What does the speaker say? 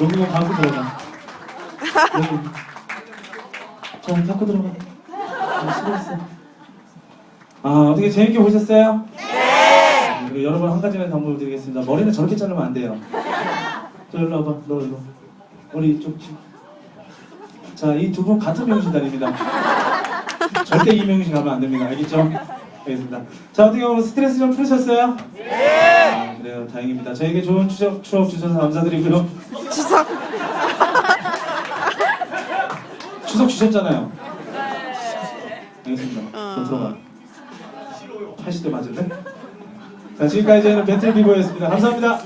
여기만 방구 들어가. 자, 자꾸 들어가. 아, 수고했어. 아, 어떻게 재밌게 보셨어요? 네! 네 여러분 한 가지만 당부를 드리겠습니다. 머리는 저렇게 자르면 안 돼요. 저 일로 와봐. 너 일로. 머리 좀. 자, 이 두 분 같은 명신 다닙니다. 절대 이 명신 가면 안 됩니다. 알겠죠? 알겠습니다. 자, 어떻게 보면 스트레스 좀 풀으셨어요? 네! 아, 그래요, 다행입니다. 저에게 좋은 추억, 추억 주셔서 감사드리고요. 추석 추석 주셨잖아요. 알겠습니다. 저 들어가. 80대 맞을래? 자, 지금까지 저희는 배틀 비보였습니다. 감사합니다.